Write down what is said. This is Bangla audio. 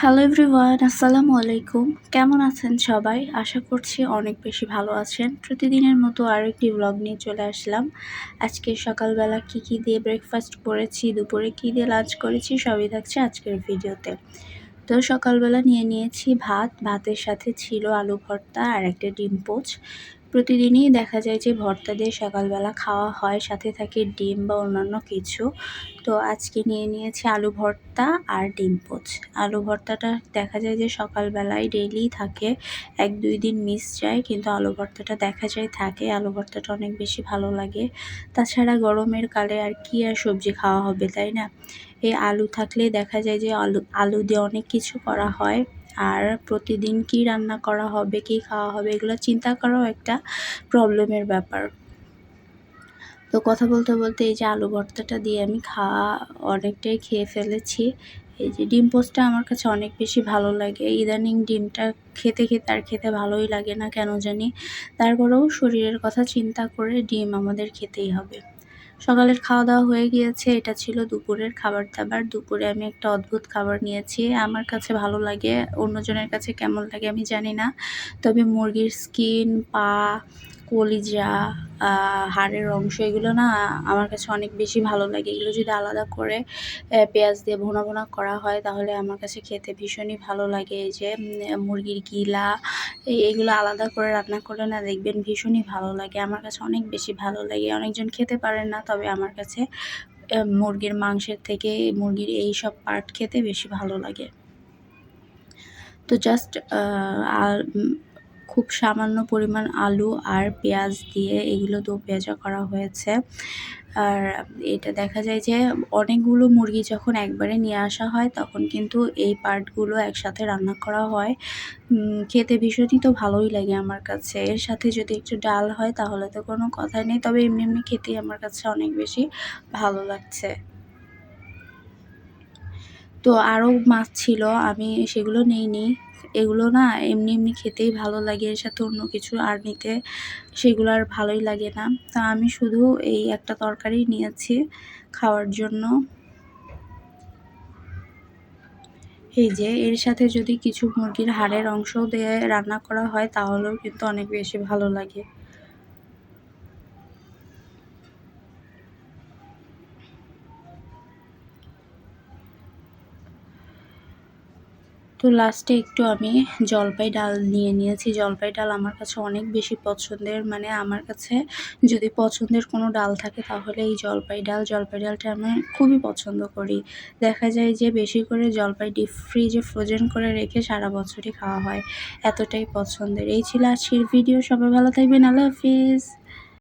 হ্যালো এভরিওয়ান আসসালামু আলাইকুম। কেমন আছেন সবাই? আশা করছি অনেক বেশি ভালো আছেন। প্রতিদিনের মতো আরেকটি ব্লগ নিয়ে চলে আসলাম। আজকে সকালবেলা কি কি দিয়ে ব্রেকফাস্ট করেছি, দুপুরে কি দিয়ে লাঞ্চ করেছি, সবই থাকছে আজকের ভিডিওতে। তো সকালবেলা নিয়ে নিয়েছি ভাত। ভাতের সাথে ছিল আলু ভর্তা আর একটা ডিম পোচ। প্রতিদিনই দেখা যায় যে ভর্তা দিয়ে সকালবেলা খাওয়া হয়, সাথে থাকে ডিম বা অন্যান্য কিছু। তো আজকে নিয়ে নিয়েছি আলু ভর্তা আর ডিম পোচ। আলু ভর্তাটা দেখা যায় যে সকালবেলায় ডেইলি থাকে, এক দুই দিন মিস যায়, কিন্তু আলু ভর্তাটা দেখা যায় থাকে। আলু ভর্তাটা অনেক বেশি ভালো লাগে। তাছাড়া গরমের কালে আর কি আর সবজি খাওয়া হবে, তাই না? এই আলু থাকলে দেখা যায় যে আলু আলু দিয়ে অনেক কিছু করা হয়। আর প্রতিদিন কি রান্না করা হবে, কি খাওয়া হবে, এগুলো চিন্তা করাও একটা প্রবলেমের ব্যাপার। তো কথা বলতে বলতে এই যে আলু ভর্তাটা দিয়ে আমি খাওয়া অনেকটাই খেয়ে ফেলেছি। এই যে ডিম পোস্টটা আমার কাছে অনেক বেশি ভালো লাগে। ইদানিং ডিমটা খেতে খেতে আর খেতে ভালোই লাগে না, কেন জানি? তারপরেও শরীরের কথা চিন্তা করে ডিম আমাদের খেতেই হবে। সকালের খাওয়া দাওয়া হয়ে গিয়েছে, এটা ছিল দুপুরের খাবার দাবার। দুপুরে আমি একটা অদ্ভুত খাবার নিয়েছি। আমার কাছে ভালো লাগে, অন্যজনের কাছে কেমন লাগে আমি জানি না। তবে মুরগির স্কিন পা, কলিজা হাড়ের অংশ, এগুলো না আমার কাছে অনেক বেশি ভালো লাগে। এগুলো যদি আলাদা করে পেঁয়াজ দিয়ে ভোনা ভোনা করা হয়, তাহলে আমার কাছে খেতে ভীষণই ভালো লাগে। এই যে মুরগির গিলা এগুলো আলাদা করে রান্না করলে না দেখবেন ভীষণই ভালো লাগে। আমার কাছে অনেক বেশি ভালো লাগে। অনেকজন খেতে পারেন না, তবে আমার কাছে মুরগির মাংসের থেকে মুরগির এই সব পার্ট খেতে বেশি ভালো লাগে। তো জাস্ট খুব সামান্য পরিমাণ আলু আর পেঁয়াজ দিয়ে এগুলো দো পেঁয়াজা করা হয়েছে। আর এটা দেখা যায় যে অনেকগুলো মুরগি যখন একবারে নিয়ে আসা হয়, তখন কিন্তু এই পার্টগুলো একসাথে রান্না করা হয়। খেতে ভীষণই তো ভালোই লাগে আমার কাছে। এর সাথে যদি একটু ডাল হয়, তাহলে তো কোনো কথাই নেই। তবে এমনি এমনি খেতেই আমার কাছে অনেক বেশি ভালো লাগছে। তো আরও মাছ ছিল, আমি সেগুলো নিইনি। এগুলো না এমনি এমনি খেতেই ভালো লাগে, এর সাথে অন্য কিছু আর নিতে সেগুলো আর ভালোই লাগে না। তা আমি শুধু এই একটা তরকারি নিয়েছি খাওয়ার জন্য। এই যে, এর সাথে যদি কিছু মুরগির হাড়ের অংশ দিয়ে রান্না করা হয় তাহলেও কিন্তু অনেক বেশি ভালো লাগে। তো লাস্টে একটু আমি জলপাই ডাল নিয়ে নিয়েছি। জলপাই ডাল আমার কাছে অনেক বেশি পছন্দের। মানে আমার কাছে যদি পছন্দের কোনো ডাল থাকে তাহলে এই জলপাই ডাল। জলপাই ডালটা আমি খুবই পছন্দ করি। দেখা যায় যে বেশি করে জলপাই ডিপ ফ্রিজে ফ্রোজেন করে রেখে সারা বছরই খাওয়া হয়। এতটাই পছন্দের। এই ছিল আজকের ভিডিও সবাই ভালো থাকবেন। আল্লাহ হাফিজ।